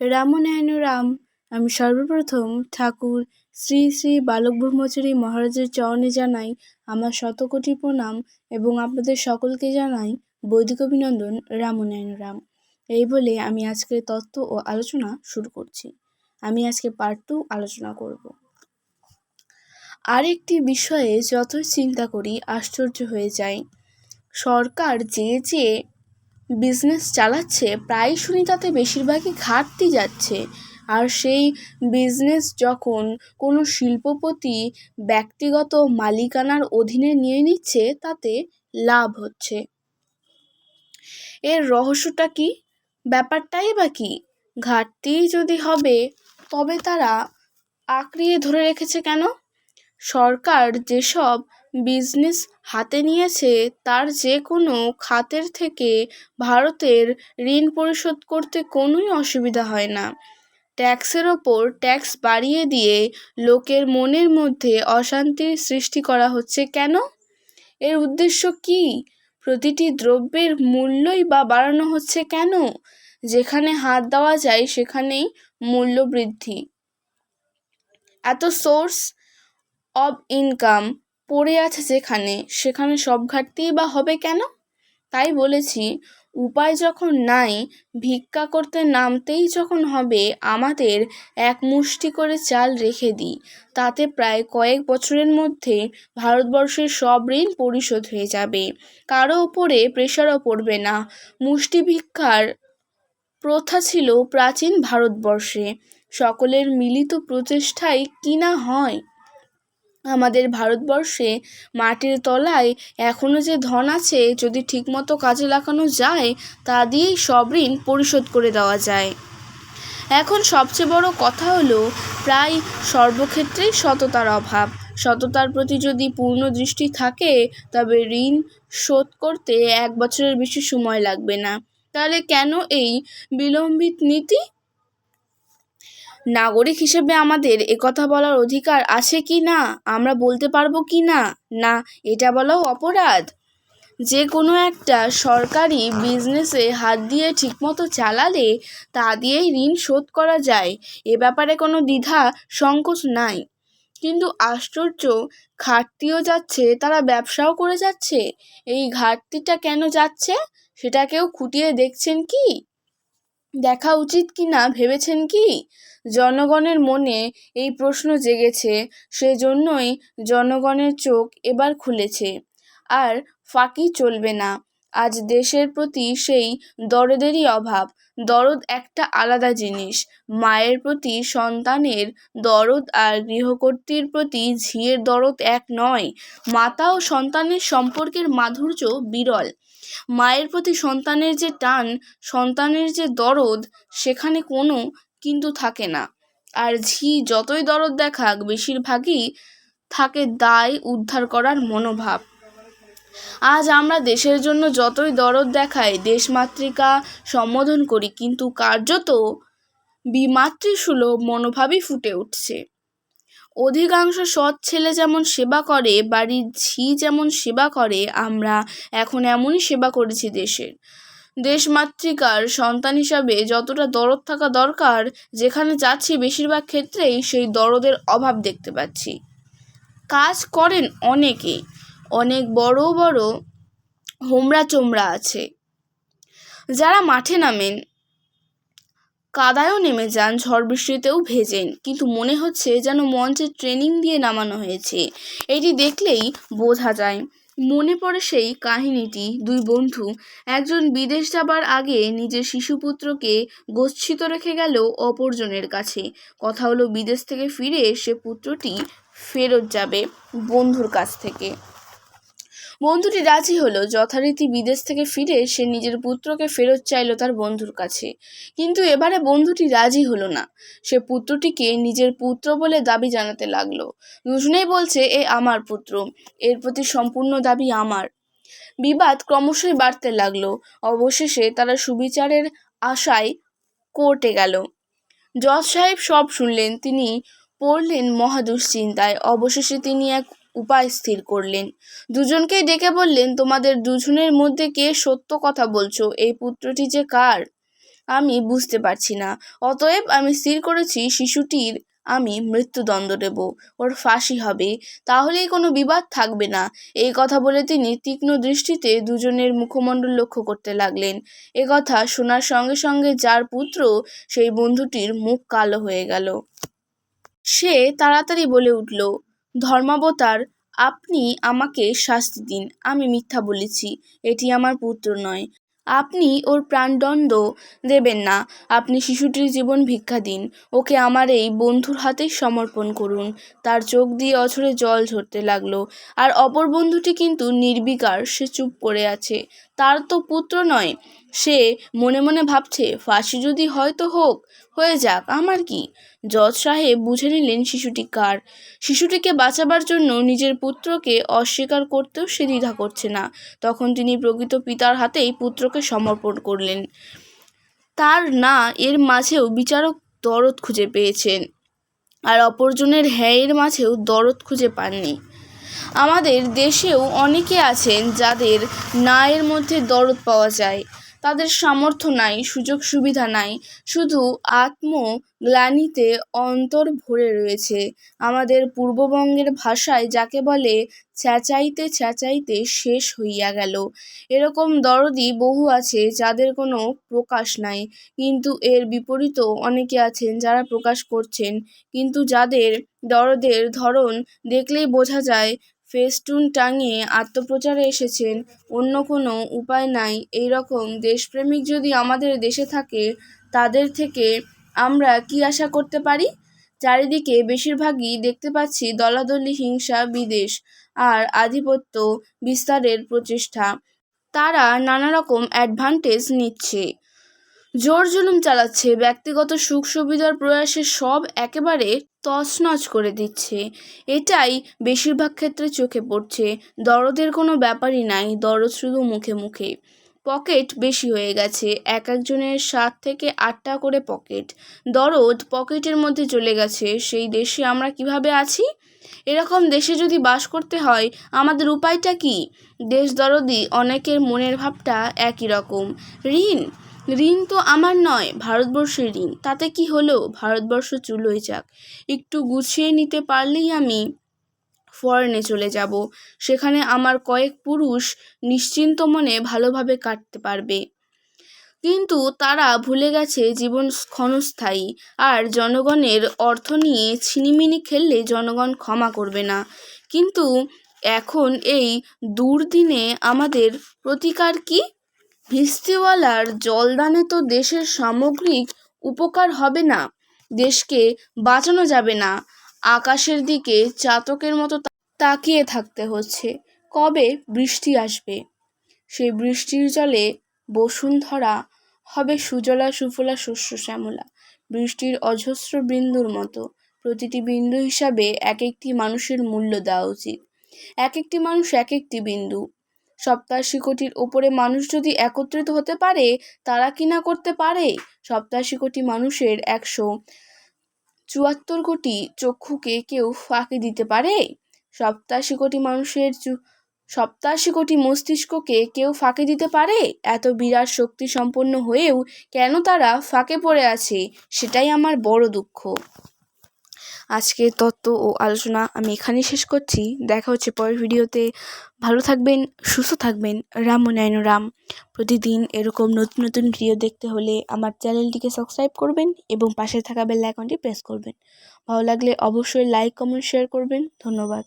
রামনারায়ণ রাম। আমি সর্বপ্রথম ঠাকুর শ্রী শ্রী বালক ব্রহ্মচারী মহারাজের চরণে জানাই আমার শতকোটি প্রণাম এবং আপনাদের সকলকে জানাই বৈদিক অভিনন্দন রামনারায়ণ রাম। এই বলে আমি আজকের তত্ত্ব ও আলোচনা শুরু করছি। আমি আজকে পার্ট টু আলোচনা করব। আরেকটি বিষয়ে যতই চিন্তা করি আশ্চর্য হয়ে যায় সরকার যে যে বিজনেস চালাচ্ছে প্রায় শুনি তাতে বেশিরভাগই ঘাটতি যাচ্ছে। আর সেই বিজনেস যখন কোনো শিল্পপতি ব্যক্তিগত মালিকানার অধীনে নিয়ে নিচ্ছে, তাতে লাভ হচ্ছে। এর রহস্যটা কি? ব্যাপারটাই বা কী? ঘাটতি যদি হবে, তবে তারা আঁকড়িয়ে ধরে রেখেছে কেন? সরকার যেসব বিজনেস হাতে নিয়েছে, তার যে কোনো খাতের থেকে ভারতের ঋণ পরিশোধ করতে কোনোই অসুবিধা হয় না। ট্যাক্সের ওপর ট্যাক্স বাড়িয়ে দিয়ে লোকের মনের মধ্যে অশান্তির সৃষ্টি করা হচ্ছে কেন? এর উদ্দেশ্য কি? প্রতিটি দ্রব্যের মূল্যই বা বাড়ানো হচ্ছে কেন? যেখানে হাত দেওয়া যায় সেখানেই মূল্য বৃদ্ধি। এত সোর্স অব ইনকাম পড়ে আছে যেখানে, সেখানে সব ঘাটতিই বা হবে কেন? তাই বলেছি, উপায় যখন নাই, ভিক্ষা করতে নামতেই যখন হবে, আমাদের এক মুষ্টি করে চাল রেখে দিই। তাতে প্রায় কয়েক বছরের মধ্যে ভারতবর্ষের সব ঋণ পরিশোধ হয়ে যাবে। কারও ওপরে প্রেশারও পড়বে না। মুষ্টি ভিক্ষার প্রথা ছিল প্রাচীন ভারতবর্ষে। সকলের মিলিত প্রচেষ্টায় কিনা হয়? আমাদের ভারতবর্ষে মাটির তলায় এখনও যে ধন আছে, যদি ঠিকমতো কাজে লাগানো যায়, তা দিয়েই সব ঋণ পরিশোধ করে দেওয়া যায়। এখন সবচেয়ে বড় কথা হলো, প্রায় সর্বক্ষেত্রেই সততার অভাব। সততার প্রতি যদি পূর্ণ দৃষ্টি থাকে, তবে ঋণ শোধ করতে এক বছরের বেশি সময় লাগবে না। তাহলে কেন এই বিলম্বিত নীতি? নাগরিক হিসেবে আমাদের একথা বলার অধিকার আছে কি না? আমরা বলতে পারব কি না? না, এটা বলাও অপরাধ। যে কোনো একটা সরকারি বিজনেসে হাত দিয়ে ঠিকমতো চালালে তা দিয়েই ঋণ শোধ করা যায়। এ ব্যাপারে কোনো দ্বিধা, সংকোচ নাই। কিন্তু আশ্চর্য, ঘাটতিও যাচ্ছে, তারা ব্যবসাও করে যাচ্ছে। এই ঘাটতিটা কেন যাচ্ছে? সেটা কেউ খুঁটিয়ে দেখছেন কি? দেখা উচিত কি না, ভেবেছেন কি? জনগণের মনে এই প্রশ্ন জেগেছে, সেজন্যই জনগণের চোখ এবার খুলেছে। আর ফাঁকি চলবে না। আজ দেশের প্রতি সেই দরদেরই অভাব। দরদ একটা আলাদা জিনিস। মায়ের প্রতি সন্তানের দরদ আর গৃহকর্ত্রীর প্রতি ঝিয়ের দরদ এক নয়। মাতা ও সন্তানের সম্পর্কের মাধুর্য বিরল। মায়ের প্রতি সন্তানের যে টান, সন্তানের যে দরদ, সেখানে কোনো কিন্তু থাকে না। আর ঝি যতই দরদ দেখাক, বেশিরভাগই থাকে দায় উদ্ধার করার মনোভাব। আজ আমরা দেশের জন্য যতই দরদ দেখাই, দেশমাতৃকা সম্বোধন করি, কিন্তু কার্যত বিমাতৃসুলভ মনোভাবই ফুটে উঠছে। অধিকাংশ সৎ ছেলে যেমন সেবা করে, বাড়ির ঝি যেমন সেবা করে, আমরা এখন এমনই সেবা করেছি দেশের। দেশমাতৃকার সন্তান হিসাবে যতটা দরদ থাকা দরকার, যেখানে যাচ্ছি বেশিরভাগ ক্ষেত্রেই সেই দরদের অভাব দেখতে পাচ্ছি। কাজ করেন অনেকে অনেক বড় বড় হোমরা চোমরা আছে। যারা মাঠে নামেন, কাদায়ও নেমে যান, ঝড় বৃষ্টিতেও ভেজেন, কিন্তু মনে হচ্ছে যেন মঞ্চে ট্রেনিং দিয়ে নামানো হয়েছে। এটি দেখলেই বোঝা যায়। মনে পড়ে সেই কাহিনীটি, দুই বন্ধু, একজন বিদেশ যাবার আগে নিজের শিশুপুত্রকে গচ্ছিত রেখে গেল অপরজনের কাছে। কথা হলো, বিদেশ থেকে ফিরে সে পুত্রটি ফেরত যাবে বন্ধুর কাছ থেকে। বন্ধুটি রাজি হলো, যথারীতি বিদেশ থেকে ফিরে সে নিজের পুত্রকে ফেরত চাইল তার বন্ধুর কাছে। কিন্তু এবারে বন্ধুটি রাজি হলো না। সে পুত্রটিকে নিজের পুত্র বলে দাবি জানাতে লাগল। দুজনেই বলছে, এ আমার পুত্র, এর প্রতি সম্পূর্ণ দাবি আমার। বিবাদ ক্রমশই বাড়তে লাগল। অবশেষে তারা সুবিচারের আশায় কোর্টে গেল। জজ সাহেব সব শুনলেন, তিনি পড়লেন মহা দুশ্চিন্তায়। অবশেষে তিনি এক উপায় স্থির করলেন। দুজনকেই ডেকে বললেন, তোমাদের দুজনের মধ্যে কে সত্য কথা বলছো? এই পুত্রটি যে কার? আমি বুঝতে পারছি না। অতএব আমি স্থির করেছি, শিশুটির আমি মৃত্যুদণ্ড দেব। ওর ফাঁসি হবে। তাহলেই কোনো বিবাদ থাকবে না। এই কথা বলে তিনি তীক্ষ্ণ দৃষ্টিতে দুজনের মুখমণ্ডল লক্ষ্য করতে লাগলেন। এ কথা শোনার সঙ্গে সঙ্গে যার পুত্র, সেই বন্ধুটির মুখ কালো হয়ে গেল। সে তাড়াতাড়ি বলে উঠল ধর্মাবতার, আপনি আমাকে শাস্তি দিন, আমি মিথ্যা বলেছি, এটি আমার পুত্র নয়। আপনি ওর প্রাণদণ্ড দেবেন না, আপনি শিশুটির জীবন ভিক্ষা দিন, ওকে আমার এই বন্ধুর হাতেই সমর্পণ করুন। তার চোখ দিয়ে অঝরে জল ঝরতে লাগল, আর অপর বন্ধুটি কিন্তু নির্বিকার, সে চুপ করে আছে। তার তো পুত্র নয় সে মনে মনে ভাবছে, ফাঁসি যদি হয় তো হোক, হয়ে যাক, আমার কি? জজ সাহেব বুঝে নিলেন শিশুটি কার। শিশুটিকে বাঁচাবার জন্য নিজের পুত্রকে অস্বীকার করতেও সে দ্বিধা করছে না। তখন তিনি প্রকৃত পিতার হাতেই পুত্রকে সমর্পণ করলেন। তার না, এর মাঝেও বিচারক দরদ খুঁজে পেয়েছেন আর অপরজনের হ্যাঁয়ের মাঝেও দরদ খুঁজে পাননি। আমাদের দেশেও অনেকে আছেন যাদের না এর মধ্যে দরদ পাওয়া যায়। তাদের সামর্থ্য নাই, সুযোগ সুবিধা নাই, শুধু আত্মগ্লানিতে অন্তর ভরে রয়েছে। আমাদের পূর্ববঙ্গের ভাষায় যাকে বলে, চেঁচাইতে চেঁচাইতে শেষ হইয়া গেল। এরকম দরদি বহু আছে যাদের কোনো প্রকাশ নাই, কিন্তু এর বিপরীতও অনেকে আছেন যারা প্রকাশ করছেন, কিন্তু যাদের দরদের ধরন দেখলেই বোঝা যায় ফেস্টুন টাঙিয়ে আত্মপ্রচারে এসেছেন। অন্য কোনো উপায় নাই। এই রকম দেশপ্রেমিক যদি আমাদের দেশে থাকে, তাদের থেকে আমরা কি আশা করতে পারি? চারিদিকে বেশিরভাগই দেখতে পাচ্ছি দলাদলি, হিংসা বিদেশ আর আধিপত্য বিস্তারের প্রচেষ্টা। তারা নানা রকম অ্যাডভান্টেজ নিচ্ছে। জোর জুলুম চালাচ্ছে, ব্যক্তিগত সুখ সুবিধার প্রয়াসে সব একেবারে তছনছ করে দিচ্ছে। এটাই বেশিরভাগ ক্ষেত্রে চোখে পড়ছে। দরদের কোনো ব্যাপারই নাই, দরদ শুধু মুখে মুখে। পকেট বেশি হয়ে গেছে, এক একজনের সাত থেকে আটটা করে পকেট। দরদ পকেটের মধ্যে চলে গেছে, সেই দেশে আমরা কীভাবে আছি? এরকম দেশে যদি বাস করতে হয়, আমাদের উপায়টা কি? দেশ দরদি অনেকের মনের ভাবটা একই রকম। ঋণ? ঋণ তো আমার নয়, ভারতবর্ষের ঋণ। তাতে কি হলো? ভারতবর্ষ চুলোই যাক। একটু গুছিয়ে নিতে পারলেই আমি ফরেনে চলে যাব। সেখানে আমার কয়েক পুরুষ নিশ্চিন্ত মনে ভালোভাবে কাটতে পারবে। কিন্তু তারা ভুলে গেছে জীবন ক্ষণস্থায়ী আর জনগণের অর্থ নিয়ে ছিনিমিনি খেললে জনগণ ক্ষমা করবে না। কিন্তু এখন এই দুর্দিনে আমাদের প্রতিকার কি? ভিস্তিওয়ালার জলদানে তো দেশের সামগ্রিক উপকার হবে না, দেশকে বাঁচানো যাবে না। আকাশের দিকে চাতকের মতো তাকিয়ে থাকতে হচ্ছে। কবে বৃষ্টি আসবে? সেই বৃষ্টির জলে বসুন্ধরা হবে সুজলা সুফলা শস্য শ্যামলা। বৃষ্টির অজস্র বিন্দুর মতো প্রতিটি বিন্দু হিসাবে এক একটি মানুষের মূল্য দেওয়া উচিত। এক একটি মানুষ এক একটি বিন্দু। সপ্তাশি কোটির ওপরে মানুষ যদি একত্রিত হতে পারে, তারা কি না করতে পারে? সপ্তাশি কোটি মানুষের একশো চুয়াত্তর কোটি চক্ষুকে কেউ ফাঁকি দিতে পারে? সপ্তাশি কোটি মানুষের সপ্তাশি কোটি মস্তিষ্ককে কেউ ফাঁকি দিতে পারে? এত বিরাট শক্তি সম্পন্ন হয়েও কেন তারা ফাঁকে পড়ে আছে? সেটাই আমার বড় দুঃখ। আজকের তত্ত্ব ও আলোচনা আমি এখানেই শেষ করছি। দেখা হচ্ছে পরের ভিডিওতে। ভালো থাকবেন, সুস্থ থাকবেন। রাম নয়ন রাম। প্রতিদিন এরকম নতুন নতুন ভিডিও দেখতে হলে আমার চ্যানেলটিকে সাবস্ক্রাইব করবেন এবং পাশে থাকা বেল আইকনটি প্রেস করবেন। ভালো লাগলে অবশ্যই লাইক, কমেন্ট, শেয়ার করবেন। ধন্যবাদ।